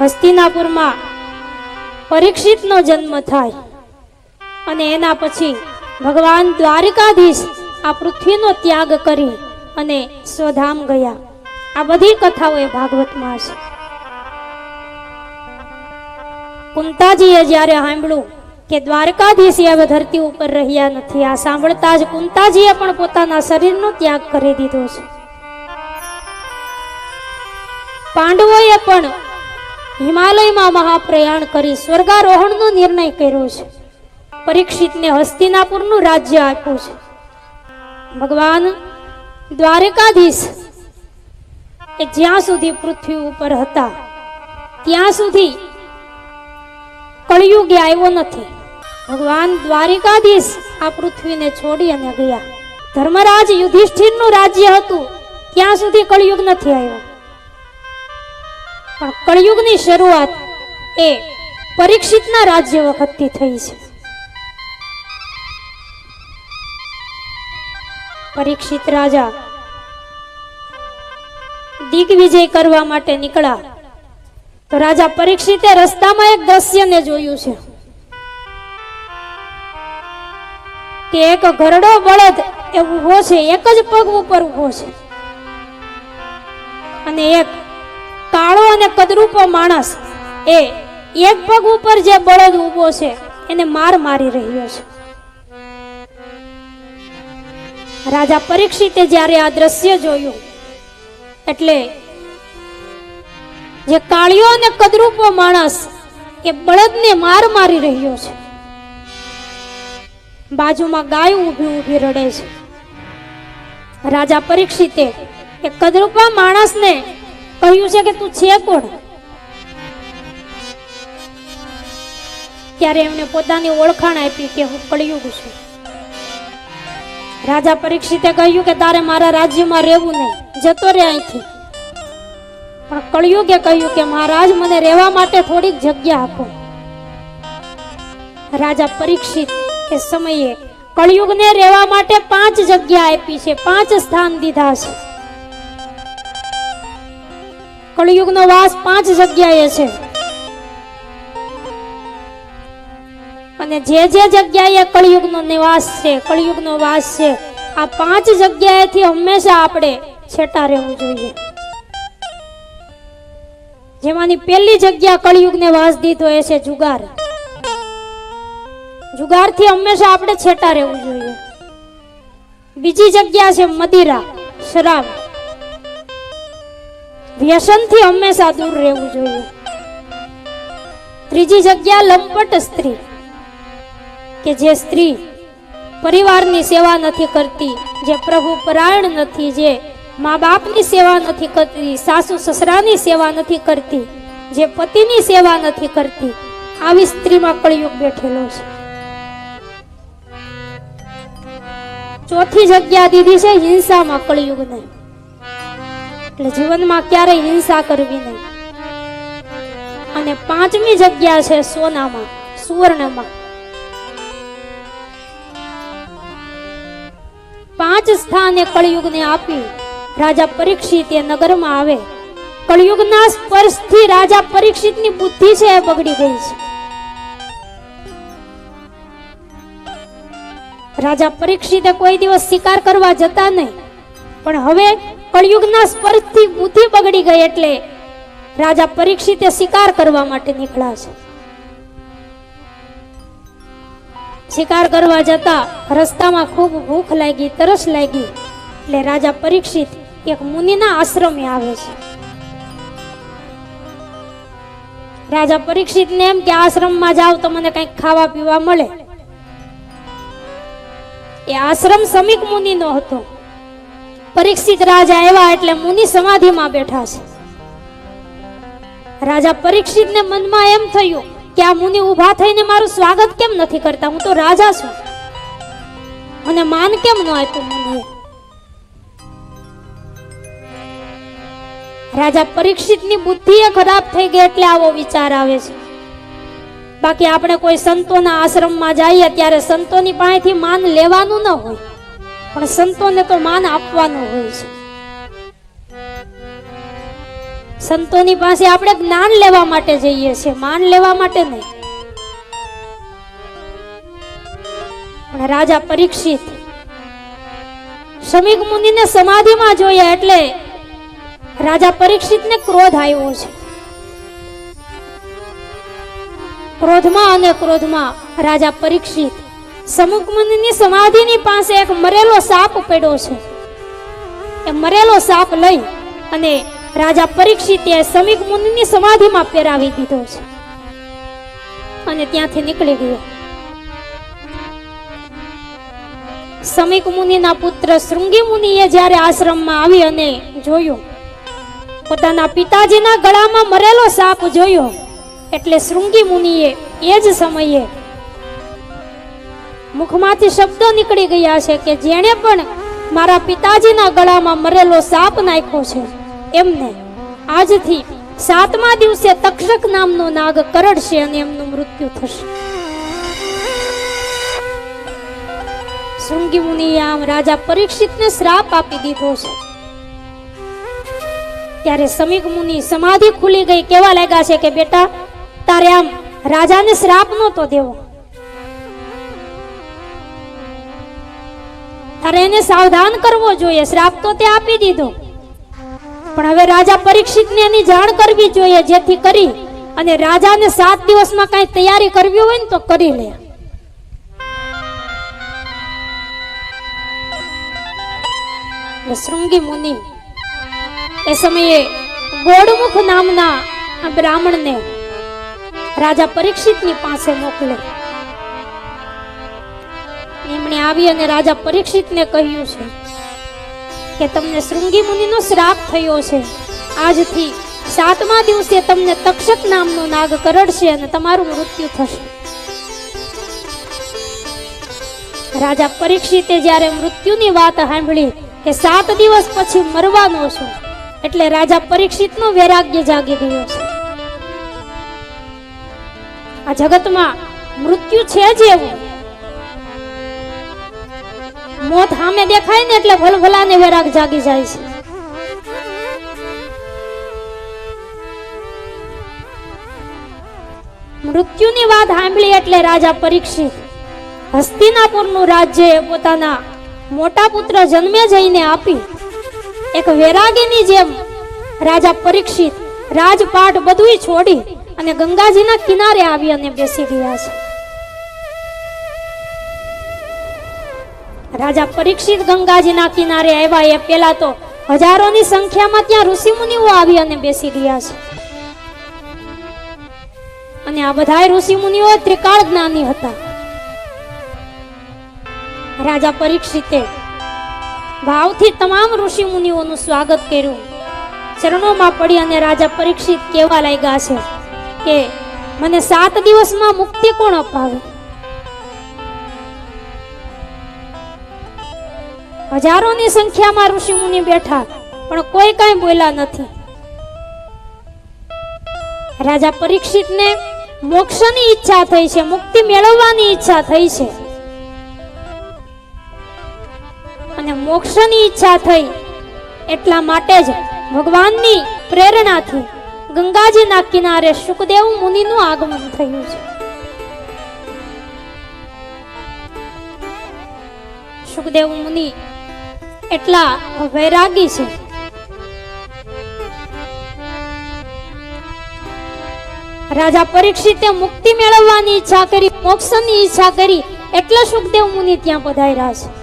હસ્તિનાપુરમાં પરીક્ષિતનો જન્મ થાય અને એના પછી ભગવાન દ્વારિકાધીશ આ પૃથ્વીનો ત્યાગ કરી અને સ્વધામ ગયા. આ બધી કથાઓ એ ભાગવતમાં છે કુંતાજીએ જ્યારે સાંભળ્યું કે દ્વારકાધીશ હવે ધરતી ઉપર રહ્યા નથી, આ સાંભળતા જ કુંતાજીએ પણ પોતાના શરીરનો ત્યાગ કરી દીધો છે. પાંડવોએ પણ હિમાલયમાં મહાપ્રયાણ કરી સ્વર્ગારોહણનો નિર્ણય કર્યો છે. પરીક્ષિતને હસ્તિનાપુરનું રાજ્ય આપ્યું છે. ભગવાન દ્વારકાધીશ એ જ્યાં સુધી પૃથ્વી ઉપર હતા, ત્યાં સુધી કળિયુગે આવ્યો નથી. ભગવાન દ્વારિકાધીશ આ પૃથ્વીને છોડી અને ગયા. ધર્મરાજ યુધિષ્ઠિરનું રાજ્ય હતું, ત્યાં સુધી કળિયુગ નથી આવ્યો. પણ કળિયુગની શરૂઆત એ પરીક્ષિતના રાજ્ય વખતથી થઈ છે. પરીક્ષિત રાજા દિગ્વિજય કરવા માટે નીકળ્યા. તો રાજા પરીક્ષિતે રસ્તામાં એક દ્રશ્યને જોયું છે કે એક ઘરડો બળદ એ ઊભો છે, એક જ પગ ઉપર ઊભો છે અને એક કાળો અને કદરૂપો માણસ એ એક પગ ઉપર જે બળદ ઊભો છે, એને માર મારી રહ્યો છે. રાજા પરીક્ષિતે જ્યારે આ દ્રશ્ય જોયું, એટલે જે કાળિયો અને કદરૂપો માણસ એ બળદને માર મારી રહ્યો છે, બાજુમાં ગાય ઊભી ઊભી રડે છે. રાજા પરીક્ષિતે એ કદરૂપા માણસને કહ્યું છે કે તું છે કોણ? ત્યારે એમને પોતાની ઓળખાણ આપી કે હું કળિયુગ છું. રાજા પરીક્ષિતે કહ્યું કે તારે મારા રાજ્યમાં રહેવું નહીં, જતો રહે અહીંથી. પણ કળિયુગે કહ્યું કે મહારાજ, મને રહેવા માટે થોડીક જગ્યા આપો. રાજા પરીક્ષિત એ સમયે કળિયુગને રહેવા માટે પાંચ જગ્યા આપી છે, પાંચ સ્થાન દીધા છે. કળિયુગનો વાસ પાંચ જગ્યાએ છે. અને જે જે જગ્યાએ કળિયુગનો નિવાસ છે, કળિયુગનો વાસ છે, આ પાંચ જગ્યાએથી હંમેશા આપણે છેટા રહેવું જોઈએ. જેમાંની પહેલી જગ્યા કળિયુગને વાસ દીધો એ છે જુગાર. જુગારથી હંમેશા આપણે છેટા રહેવું જોઈએ. બીજી જગ્યા છે મદિરા, શરાબ. વ્યસનથી હંમેશા દૂર રહેવું જોઈએ. ત્રીજી જગ્યા લંપટ સ્ત્રી, કે જે સ્ત્રી પરિવારની સેવા નથી કરતી, જે પ્રભુ પરાયણ નથી, જે મા બાપની સેવા નથી કરતી, સાસુ સસરાની સેવા નથી કરતી, જે પતિની સેવા નથી કરતી, આવી સ્ત્રીમાં કળિયુગ બેઠેલો છે. ચોથી જગ્યા દીધી છે હિંસામાં કળિયુગને એટલે જીવનમાં ક્યારેય હિંસા કરવી નહીં. અને પાંચમી જગ્યા છે સોનામાં, સુવર્ણમાં. પાંચ સ્થાને કળિયુગને આપી રાજા પરીક્ષિત એ નગરમાં આવે. કળિયુગના સ્પર્શથી રાજા પરીક્ષિતની બુદ્ધિ છે એ બગડી ગઈ છે. રાજા પરીક્ષિતે કોઈ દિવસ શિકાર કરવા જતા નહીં. પણ હવે કળિયુગના સ્પર્શથી બુદ્ધિ બગડી ગઈ એટલે રાજા પરીક્ષિતે શિકાર કરવા માટે નીકળ્યા છે. શિકાર કરવા જતા રસ્તામાં ખૂબ ભૂખ લાગી, તરસ લાગી એટલે રાજા પરીક્ષિત એક મુનિના આશ્રમે આવે છે. રાજા પરીક્ષિતને એમ કે, આશ્રમમાં જાવ તો મને કંઈક ખાવા પીવા મળે. એ આશ્રમ સમીક મુનિનો હતો. પરીક્ષિત રાજા આવ્યા એટલે મુનિ સમાધિમાં બેઠા છે. રાજા પરીક્ષિતને મનમાં એમ થયું કે આ મુનિ ઊભા થઈને મારું સ્વાગત કેમ નથી કરતા? હું તો રાજા છું. મને માન કેમ ન આપ્યું મુનિએ? રાજા પરીક્ષિતની બુદ્ધિ એ ખરાબ થઈ ગઈ એટલે આવો વિચાર આવે છે. બાકી આપણે કોઈ સંતોના આશ્રમમાં જઈએ ત્યારે સંતોની પાસેથી માન લેવાનું ન હોય. પણ સંતોને તો માન આપવાનું હોય છે. સંતોની પાસે આપણે જ્ઞાન લેવા માટે જઈએ છીએ, માન લેવા માટે નહીં. પણ રાજા પરીક્ષિત. શમીક મુનિને સમાધિમાં જોયા એટલે રાજા પરીક્ષિતને ક્રોધ આવ્યો છે. ક્રોધમાં અને ક્રોધમાં રાજા પરીક્ષિત સમુખ મુનિની સમાધિની પાસે એક મરેલો સાપ પડ્યો છે. એ મરેલો સાપ લઈ અને રાજા પરીક્ષિતે સમીક મુનિની સમાધિમાં પહેરાવી દીધો છે. અને ત્યાંથી નીકળી ગયો. સમીક મુનિના પુત્ર શૃંગી મુનિએ જ્યારે આશ્રમમાં આવી અને જોયું, પોતાના પિતાજીના ગળામાં મરેલો સાપ જોયો, એટલે શૃંગી મુનિએ એ જ સમયે મુખમાંથી શબ્દો નીકળી ગયા છે કે જેણે પણ મારા પિતાજીના ગળામાં મરેલો સાપ નાખ્યો છે. એમને આજથી સાતમા દિવસે તક્ષક નામનો નાગ કરડશે અને એમનું મૃત્યુ થશે. શૃંગી મુનિએ આમ રાજા પરીક્ષિતને શ્રાપ આપી દીધો છે. ત્યારે સમીક મુનિ સમાધિ ખુલી ગઈ કેવા લાગ્યા છે કે બેટા, તારે આમ રાજાને શ્રાપ નહોતો દેવો. તારે એને સાવધાન કરવો જોઈએ, શ્રાપ તો તે આપી દીધો. પણ હવે રાજા પરીક્ષિતને એની જાણ કરવી જોઈએ, જેથી કરી અને રાજાને સાત દિવસમાં કઈ તૈયારી કરવી હોય ને તો કરી લે. શૃંગી મુનિ એ સમયે ગોળમુખ નામના બ્રાહ્મણને રાજા પરીક્ષિતની પાસે મોકલે. એમણે આવી અને રાજા પરીક્ષિતને કહ્યું છે કે તમને શૃંગી મુનિનો શ્રાપ થયો છે. આજથી સાતમા દિવસે તમને તક્ષક નામનો નાગ કરડશે અને તમારું મૃત્યુ થશે. રાજા પરીક્ષિતે જ્યારે મૃત્યુની વાત સાંભળી કે સાત દિવસ પછી મરવાનો છું, એટલે રાજા પરીક્ષિતનો વૈરાગ્ય જાગી ગયો છે. આ જગતમાં મૃત્યુ છે જ એવું. મોત સામે દેખાય ને એટલે ભલભલાને વેરાગ જાગી જાય છે. મૃત્યુની વાત સાંભળી એટલે રાજા પરીક્ષિત હસ્તિનાપુરનું રાજ્ય પોતાના મોટા પુત્ર જન્મે જઈને આપી. એક વેરાગીની જેમ રાજા પરીક્ષિત રાજપાટ બધુંય છોડી અને ગંગાજીના કિનારે આવી અને બેસી ગયા છે. રાજા પરીક્ષિત ગંગાજીના કિનારે આવ્યા એ પેલા તો હજારોની સંખ્યામાં ત્યાં ઋષિમુનિઓ આવી અને બેસી ગયા છે. અને આ બધા ઋષિમુનિઓ ત્રિકાળ જ્ઞાની હતા. રાજા પરીક્ષિતે ભાવથી તમામ ઋષિ મુનિઓનું સ્વાગત કર્યું. ચરણોમાં પડી અને રાજા પરીક્ષિત કેવા લાગ્યા છે કે, મને સાત દિવસમાં મુક્તિ કોણ અપાવે? હજારોની સંખ્યામાં ઋષિ મુનિ બેઠા, પણ કોઈ કઈ બોલ્યા નથી. રાજા પરીક્ષિતને મોક્ષની ઈચ્છા થઈ છે, મુક્તિ મેળવવાની ઈચ્છા થઈ છે. અને મોક્ષની ઈચ્છા થઈ એટલા માટે જ ભગવાનની પ્રેરણાથી ગંગાજીના કિનારે સુખદેવ મુનિનું આગમન થયું છે. સુખદેવ મુનિ એટલા વૈરાગી છે. રાજા પરીક્ષિતે મુક્તિ મેળવવાની ઈચ્છા કરી, મોક્ષની ઈચ્છા કરી, એટલે સુખદેવ મુનિ ત્યાં પધાર્યા છે.